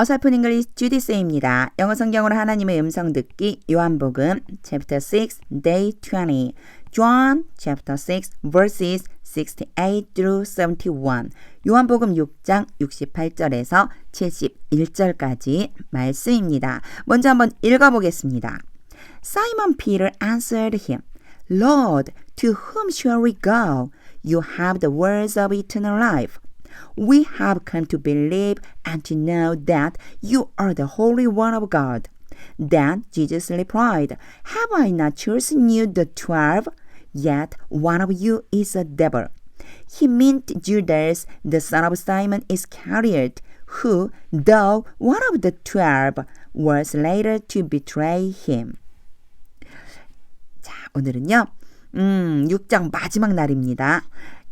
어설픈 잉글리시 주디스입니다. 영어 성경으로 하나님의 음성 듣기 요한복음 chapter 6 day 20 John chapter 6 verses 68 through 71 요한복음 6장 68절에서 71절까지 말씀입니다. 먼저 한번 읽어보겠습니다. Simon Peter answered him, Lord, to whom shall we go? You have the words of eternal life. We have come to believe and to know that you are the Holy One of God. Then Jesus replied, Have I not chosen you the twelve? Yet one of you is a devil. He meant Judas, the son of Simon Iscariot, who, though one of the twelve, was later to betray him. 자, 오늘은요, 음, 6장 마지막 날입니다.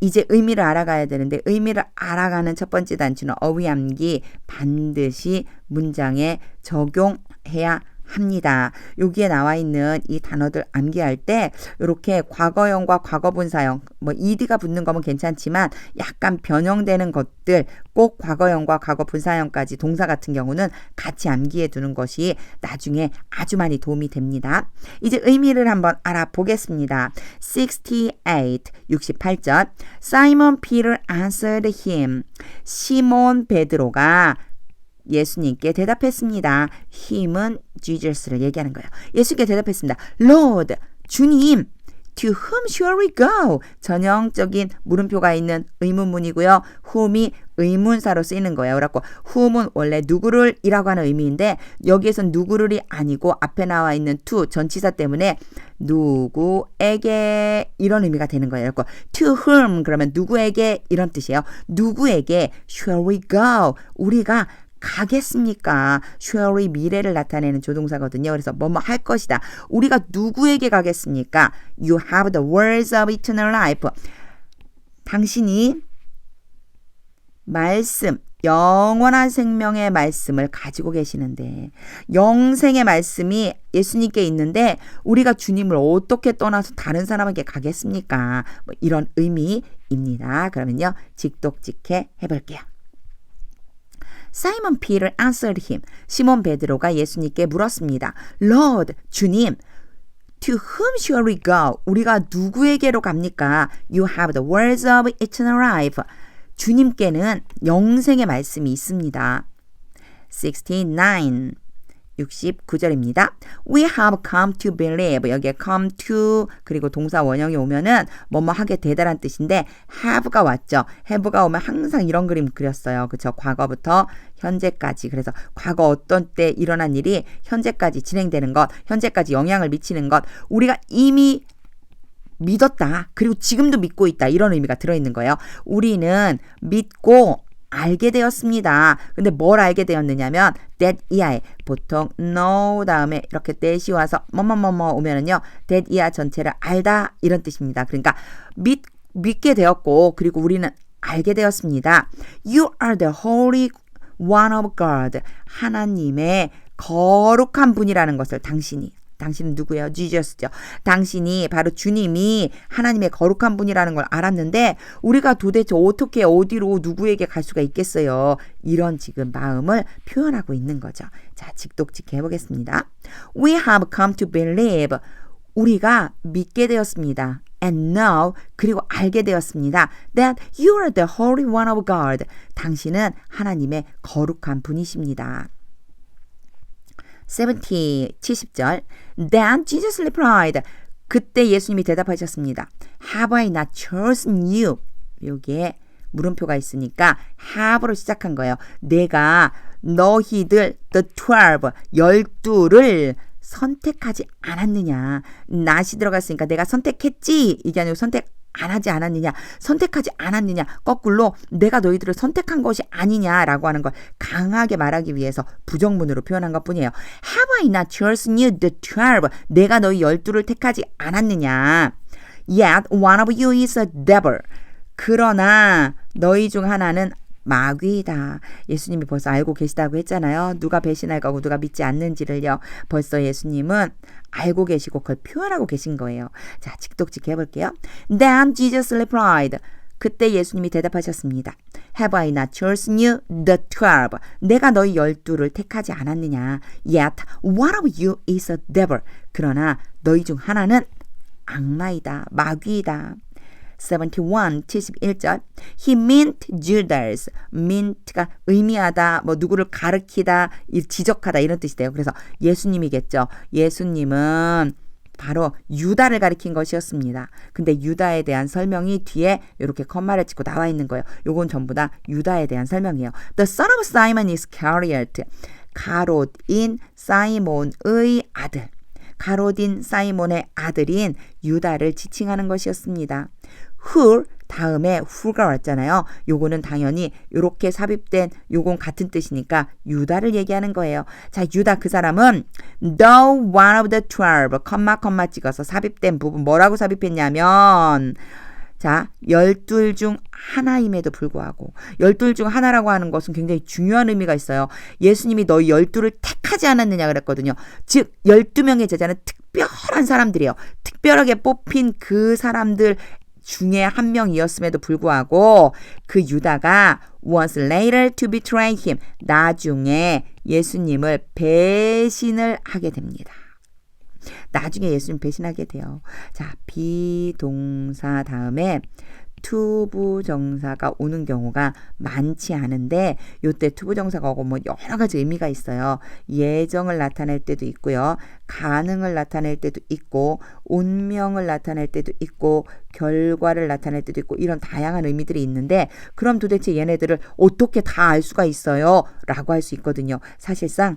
이제 의미를 알아가야 되는데 의미를 알아가는 첫 번째 단추는 어휘암기 반드시 문장에 적용해야 합니다. 여기에 나와 있는 이 단어들 암기할 때 이렇게 과거형과 과거분사형 뭐 ed가 붙는 거면 괜찮지만 약간 변형되는 것들 꼭 과거형과 과거분사형까지 동사 같은 경우는 같이 암기해 두는 것이 나중에 아주 많이 도움이 됩니다. 이제 의미를 한번 알아보겠습니다. 68 68절 Simon Peter answered him 시몬 베드로가 예수님께 대답했습니다. 힘은 Jesus를 얘기하는 거예요. 예수께 대답했습니다. Lord, 주님, to whom shall we go? 전형적인 물음표가 있는 의문문이고요. whom이 의문사로 쓰이는 거예요. 그래갖고 whom은 원래 누구를 이라고 하는 의미인데 여기에선 누구를이 아니고 앞에 나와 있는 to 전치사 때문에 누구에게 이런 의미가 되는 거예요. 그래갖고 to whom 그러면 누구에게 이런 뜻이에요. 누구에게 shall we go? 우리가 가겠습니까? shall이 미래를 나타내는 조동사거든요. 그래서 뭐뭐 할 것이다. 우리가 누구에게 가겠습니까? You have the words of eternal life. 당신이 말씀, 영원한 생명의 말씀을 가지고 계시는데 영생의 말씀이 예수님께 있는데 우리가 주님을 어떻게 떠나서 다른 사람에게 가겠습니까? 뭐 이런 의미입니다. 그러면요. 직독직해 해볼게요. Simon Peter answered him. 시몬 베드로가 예수님께 물었습니다. Lord, 주님, To whom shall we go? 우리가 누구에게로 갑니까? You have the words of eternal life. 주님께는 영생의 말씀이 있습니다. 69. 69절입니다. We have come to believe. 여기에 come to 그리고 동사 원형이 오면은 뭐뭐 하게 되다란 뜻인데 have가 왔죠. have가 오면 항상 이런 그림 그렸어요. 그쵸? 과거부터 현재까지. 그래서 과거 어떤 때 일어난 일이 현재까지 진행되는 것, 현재까지 영향을 미치는 것, 우리가 이미 믿었다. 그리고 지금도 믿고 있다. 이런 의미가 들어있는 거예요. 우리는 믿고 알게 되었습니다. 근데 뭘 알게 되었느냐면 that year 보통 know 다음에 이렇게 that이 와서 뭐뭐뭐뭐 오면은요 that year 전체를 알다 이런 뜻입니다. 그러니까 믿 믿게 되었고 그리고 우리는 알게 되었습니다. You are the holy one of God. 하나님의 거룩한 분이라는 것을 당신이 당신은 누구예요? 지저스죠. 당신이 바로 주님이 하나님의 거룩한 분이라는 걸 알았는데 우리가 도대체 어떻게 어디로 누구에게 갈 수가 있겠어요? 이런 지금 마음을 표현하고 있는 거죠. 자, 직독직 해보겠습니다. We have come to believe. 우리가 믿게 되었습니다. And know 그리고 알게 되었습니다. That you are the Holy One of God. 당신은 하나님의 거룩한 분이십니다. 70, 70절. Then Jesus replied. 그때 예수님이 대답하셨습니다. Have I not chosen you? 여기에 물음표가 있으니까 have로 시작한 거예요. 내가 너희들 the twelve 열두를 선택하지 않았느냐. 낫이 들어갔으니까 내가 선택했지. 이게 아니고 선택 안 하지 않았느냐, 선택하지 않았느냐, 거꾸로 내가 너희들을 선택한 것이 아니냐라고 하는 걸 강하게 말하기 위해서 부정문으로 표현한 것 뿐이에요. Have I not chosen you the twelve? 내가 너희 열두를 택하지 않았느냐. Yet one of you is a devil. 그러나 너희 중 하나는 마귀다. 예수님이 벌써 알고 계시다고 했잖아요. 누가 배신할 거고 누가 믿지 않는지를요. 벌써 예수님은 알고 계시고 그걸 표현하고 계신 거예요. 자, 직독직 해볼게요. Then Jesus replied. 그때 예수님이 대답하셨습니다. Have I not chosen you, the twelve? 내가 너희 열두를 택하지 않았느냐? Yet one of you is a devil. 그러나 너희 중 하나는 악마이다, 마귀이다. 71, 71절. He meant Judas. meant가 의미하다, 뭐 누구를 가르키다, 지적하다 이런 뜻이 돼요. 그래서 예수님이겠죠. 예수님은 바로 유다를 가리킨 것이었습니다. 근데 유다에 대한 설명이 뒤에 이렇게 컴마를 찍고 나와 있는 거예요. 요건 전부 다 유다에 대한 설명이에요. The son of Simon Iscariot. 가롯인 사이몬의 아들. 가롯인 사이몬의 아들인 유다를 지칭하는 것이었습니다. Who 다음에 who가 왔잖아요. 요거는 당연히 이렇게 삽입된 요건 같은 뜻이니까 유다를 얘기하는 거예요. 자, 유다 그 사람은 the one of the twelve 컴마 컴마 찍어서 삽입된 부분 뭐라고 삽입했냐면 자, 열둘 중 하나임에도 불구하고 열둘 중 하나라고 하는 것은 굉장히 중요한 의미가 있어요. 예수님이 너희 열둘을 택하지 않았느냐 그랬거든요. 즉 열두 명의 제자는 특별한 사람들이에요. 특별하게 뽑힌 그 사람들 중에 한 명이었음에도 불구하고 그 유다가 was later to betray him. 나중에 예수님을 배신을 하게 됩니다. 나중에 예수님 배신하게 돼요. 자, 비동사 다음에 투부 정사가 오는 경우가 많지 않은데 요때 투부 정사가 오고 뭐 여러 가지 의미가 있어요. 예정을 나타낼 때도 있고요. 가능을 나타낼 때도 있고 운명을 나타낼 때도 있고 결과를 나타낼 때도 있고 이런 다양한 의미들이 있는데 그럼 도대체 얘네들을 어떻게 다 알 수가 있어요? 라고 할 수 있거든요. 사실상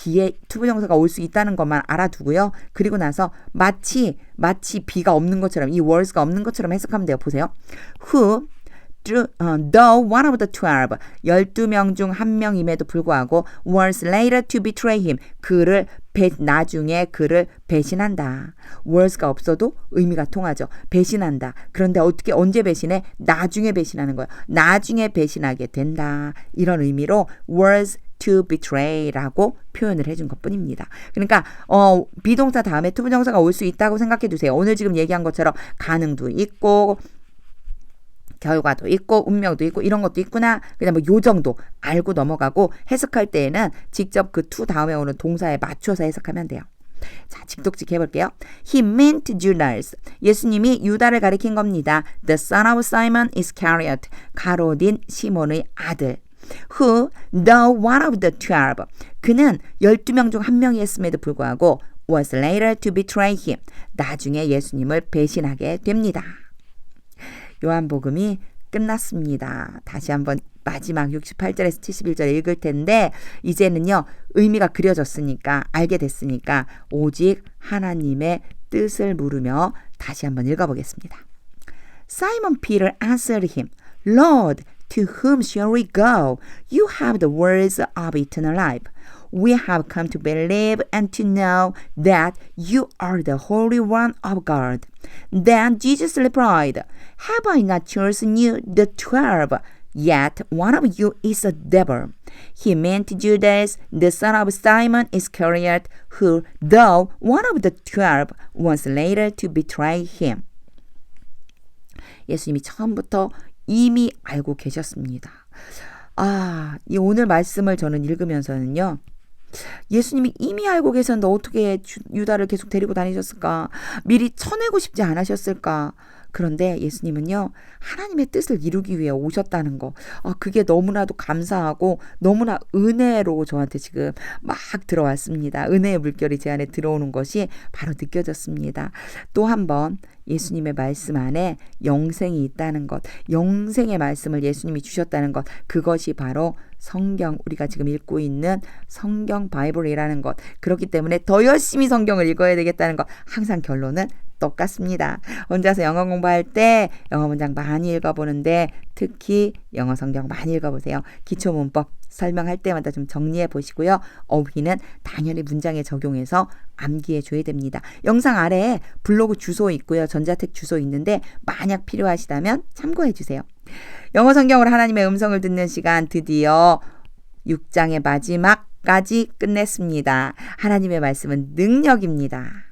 뒤에 투부 정사가 올 수 있다는 것만 알아두고요. 그리고 나서 마치 마치 비가 없는 것처럼 이 words가 없는 것처럼 해석하면 돼요. 보세요. Who uh, though one of the twelve, 12명 중 한 명임에도 불구하고 was later to betray him. 그를 배, 나중에 그를 배신한다. words가 없어도 의미가 통하죠. 배신한다. 그런데 어떻게 언제 배신해? 나중에 배신하는 거예요. 나중에 배신하게 된다. 이런 의미로 was to betray라고 표현을 해준 것 뿐입니다. 그러니까 어 비동사 다음에 투부정사가 올 수 있다고 생각해 두세요. 오늘 지금 얘기한 것처럼 가능도 있고 결과도 있고 운명도 있고 이런 것도 있구나. 그냥 뭐요 정도 알고 넘어가고 해석할 때에는 직접 그 to 다음에 오는 동사에 맞춰서 해석하면 돼요. 자, 직독직 해볼게요. He meant Judas. 예수님이 유다를 가리킨 겁니다. The son of Simon Iscariot. 가로딘 시몬의 아들. Who the one of the twelve. 그는 12명 중 한 명이었음에도 불구하고 was later to betray him. 나중에 예수님을 배신하게 됩니다. 요한복음이 끝났습니다. 다시 한번 마지막 68절에서 71절 읽을 텐데 이제는요. 의미가 그려졌으니까 알게 됐으니까 오직 하나님의 뜻을 물으며 다시 한번 읽어 보겠습니다. Simon Peter answered him, Lord, To whom shall we go? You have the words of eternal life. We have come to believe and to know that you are the Holy One of God. Then Jesus replied, Have I not chosen you, the twelve? Yet one of you is a devil. He meant Judas, the son of Simon Iscariot, who, though one of the twelve, was later to betray him. 예수님이 처음부터 이미 알고 계셨습니다. 아, 이 오늘 말씀을 저는 읽으면서는요. 예수님이 이미 알고 계셨는데 어떻게 유다를 계속 데리고 다니셨을까? 미리 쳐내고 싶지 않으셨을까? 그런데 예수님은요, 하나님의 뜻을 이루기 위해 오셨다는 거. 아, 그게 너무나도 감사하고 너무나 은혜로 저한테 지금 막 들어왔습니다. 은혜의 물결이 제 안에 들어오는 것이 바로 느껴졌습니다. 또 한 번 예수님의 말씀 안에 영생이 있다는 것, 영생의 말씀을 예수님이 주셨다는 것, 그것이 바로 성경, 우리가 지금 읽고 있는 성경 바이블이라는 것. 그렇기 때문에 더 열심히 성경을 읽어야 되겠다는 것. 항상 결론은 똑같습니다. 혼자서 영어 공부할 때 영어 문장 많이 읽어보는데 특히 영어 성경 많이 읽어보세요. 기초 문법 설명할 때마다 좀 정리해 보시고요. 어휘는 당연히 문장에 적용해서 암기해 줘야 됩니다. 영상 아래에 블로그 주소 있고요. 전자책 주소 있는데 만약 필요하시다면 참고해 주세요. 영어 성경으로 하나님의 음성을 듣는 시간 드디어 6장의 마지막까지 끝냈습니다. 하나님의 말씀은 능력입니다.